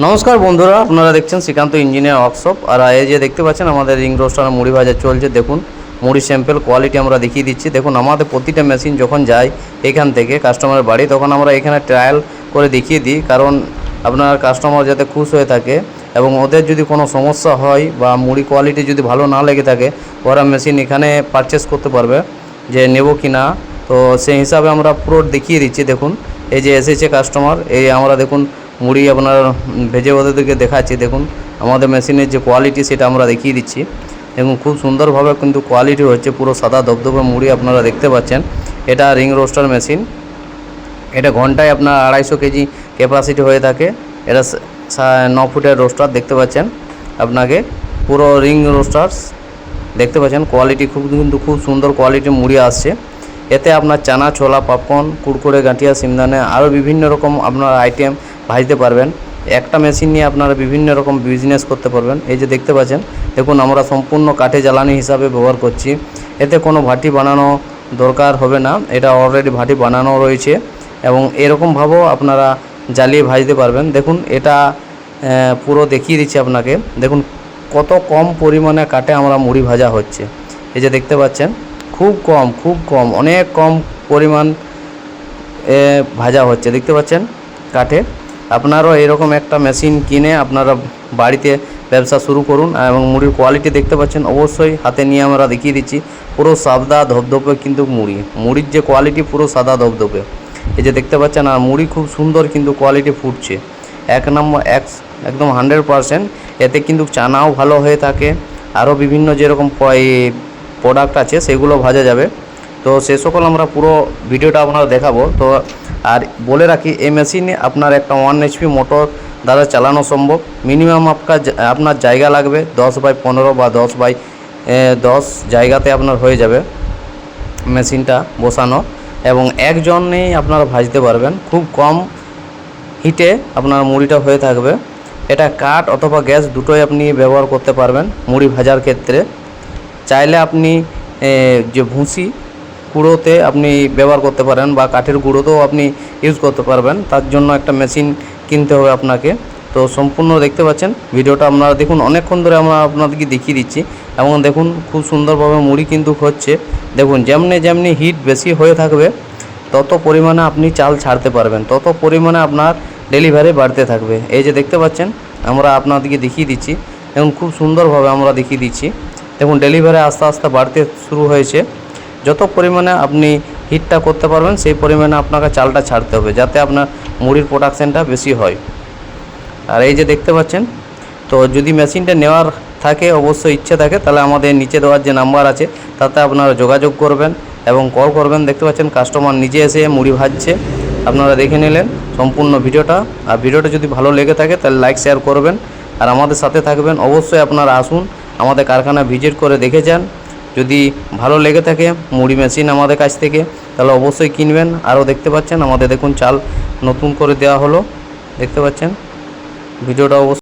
নমস্কার বন্ধুরা, আপনারা দেখছেন শ্রীকান্ত ইঞ্জিনিয়ার ওয়ার্কশপ আর এই যে দেখতে পাচ্ছেন, আমাদের রিং রোস্টার মুড়ি ভাজা চলছে। দেখুন, মুড়ি স্যাম্পেল কোয়ালিটি আমরা দেখিয়ে দিচ্ছি। দেখুন, আমাদের প্রতিটা মেশিন যখন যায় এখান থেকে কাস্টমারের বাড়ি, তখন আমরা এখানে ট্রায়াল করে দেখিয়ে দিই। কারণ, আপনার কাস্টমার যাতে খুশ হয়ে থাকে এবং ওদের যদি কোনো সমস্যা হয় বা মুড়ি কোয়ালিটি যদি ভালো না লেগে থাকে, ওরা মেশিন এখানে পারচেস করতে পারবে যে নেব কি না। তো সেই হিসাবে আমরা পুরো দেখিয়ে দিচ্ছি। দেখুন, এই যে এসেছে কাস্টমার এই আমরা দেখুন মুড়ি আপনার ভেজে ওদেরকে দেখাচ্ছি, দেখুন। আমাদের মেশিনের যে কোয়ালিটি সেটা আমরা দেখিয়ে দিচ্ছি। এবং খুব সুন্দরভাবে কিন্তু কোয়ালিটি হচ্ছে পুরো সাদা দবদবে মুড়ি আপনারা দেখতে পাচ্ছেন। এটা রিং রোস্টার মেশিন। এটা ঘন্টায় আপনার আড়াইশো কেজি ক্যাপাসিটি হয়ে থাকে। এটা ন ফুটের রোস্টার দেখতে পাচ্ছেন আপনাকে। পুরো রিং রোস্টার্স দেখতে পাচ্ছেন। কোয়ালিটি খুব, কিন্তু খুব সুন্দর কোয়ালিটির মুড়ি আসছে। এতে আপনার চানা, ছোলা পপকর্ন কুড়কুড়ে গাঁঠিয়া, সিমদানে আরও বিভিন্ন রকম আপনার আইটেম ভাজতে পারবেন। একটা মেশিন নিয়ে আপনারা বিভিন্ন রকম বিজনেস করতে পারবেন। এই যে দেখতে পাচ্ছেন, দেখুন আমরা সম্পূর্ণ কাঠে জ্বালানি হিসাবে ব্যবহার করছি। এতে কোনো ভাটি বানানো দরকার হবে না। এটা অলরেডি ভাটি বানানো রয়েছে এবং এরকমভাবেও আপনারা জ্বালিয়ে ভাজতে পারবেন। দেখুন, এটা পুরো দেখিয়ে দিচ্ছি আপনাকে। দেখুন, কত কম পরিমাণে কাটে আমরা মুড়ি ভাজা হচ্ছে। এই যে দেখতে পাচ্ছেন খুব কম খুব কম, অনেক কম পরিমাণ ভাজা হচ্ছে। দেখতে পাচ্ছেন কাঠে? আপনারাও এরকম একটা মেশিন কিনে আপনারা বাড়িতে ব্যবসা শুরু করুন এবং মুড়ির কোয়ালিটি দেখতে পাচ্ছেন। অবশ্যই হাতে নিয়ে আমরা দেখিয়ে দিচ্ছি, পুরো সাদা ধবধবে কিন্তু মুড়ি। মুড়ির যে কোয়ালিটি পুরো সাদা ধবধবে। এই যে দেখতে পাচ্ছেন, আর মুড়ি খুব সুন্দর কিন্তু কোয়ালিটি ফুটছে। এক নম্বর, এক, একদম হান্ড্রেড পারসেন্ট এতে কিন্তু চানাও ভালো হয়ে থাকে। আরও বিভিন্ন যেরকম প্রোডাক্ট আছে, সেগুলো ভাজা যাবে। তো সে সকল আমরা পুরো ভিডিওটা আপনারা দেখাবো। তো আর বলে রাখি, এই মেশিনে আপনার একটা ওয়ান এইচপি মোটর দ্বারা চালানো সম্ভব। মিনিমাম আপনার আপনার জায়গা লাগবে দশ বাই পনেরো বা দশ বাই দশ জায়গাতে আপনার হয়ে যাবে মেশিনটা বসানো। এবং একজনেই আপনারা ভাজতে পারবেন। খুব কম হিটে আপনার মুড়িটা হয়ে থাকবে। এটা কাঠ অথবা গ্যাস দুটোই আপনি ব্যবহার করতে পারবেন মুড়ি ভাজার ক্ষেত্রে। চাইলে আপনি যে ভুসি গুঁড়োতে আপনি ব্যবহার করতে পারেন বা কাঠের গুঁড়োতেও আপনি ইউজ করতে পারবেন। তার জন্য একটা মেশিন কিনতে হবে আপনাকে। তো সম্পূর্ণ দেখতে পাচ্ছেন, ভিডিওটা আপনারা দেখুন। অনেকক্ষণ ধরে আমরা আপনাদেরকে দেখিয়ে দিচ্ছি এবং দেখুন, খুব সুন্দরভাবে মুড়ি কিন্তু হচ্ছে। দেখুন, যেমনি যেমনি হিট বেশি হয়ে থাকবে, তত পরিমাণে আপনি চাল ছাড়তে পারবেন। তত পরিমাণে আপনার ডেলিভারি বাড়তে থাকবে। এই যে দেখতে পাচ্ছেন, আমরা আপনাদেরকে দেখিয়ে দিচ্ছি। এবং খুব সুন্দরভাবে আমরা দেখিয়ে দিচ্ছি। দেখুন ডেলিভারি আস্তে আস্তে বাড়তে শুরু হয়েছে। যত পরিমাণে আপনি হিটটা করতে পারবেন, সেই পরিমাণে আপনাকে চালটা ছাড়তে হবে, যাতে আপনার মুড়ির প্রোডাকশানটা বেশি হয়। আর এই যে দেখতে পাচ্ছেন, তো যদি মেশিনটা নেওয়ার থাকে, অবশ্যই ইচ্ছে থাকে, তাহলে আমাদের নিচে দেওয়ার যে নাম্বার আছে, তাতে আপনারা যোগাযোগ করবেন এবং কল করবেন। দেখতে পাচ্ছেন কাস্টমার নিজে এসে মুড়ি ভাজছে। আপনারা দেখে নিলেন সম্পূর্ণ ভিডিওটা। আর ভিডিওটা যদি ভালো লেগে থাকে, তাহলে লাইক শেয়ার করবেন। আর আমাদের সাথে থাকবেন। অবশ্যই আপনারা আসুন আমাদের কারখানা ভিজিট করে দেখে যান। যদি ভালো লেগে থাকে মুড়ি মেশিন আমাদের কাছ থেকে, তাহলে অবশ্যই কিনবেন। আরও দেখতে পাচ্ছেন আমাদের দেখুন চাল নতুন করে দেওয়া হলো। দেখতে পাচ্ছেন? ভিডিওটা অবশ্যই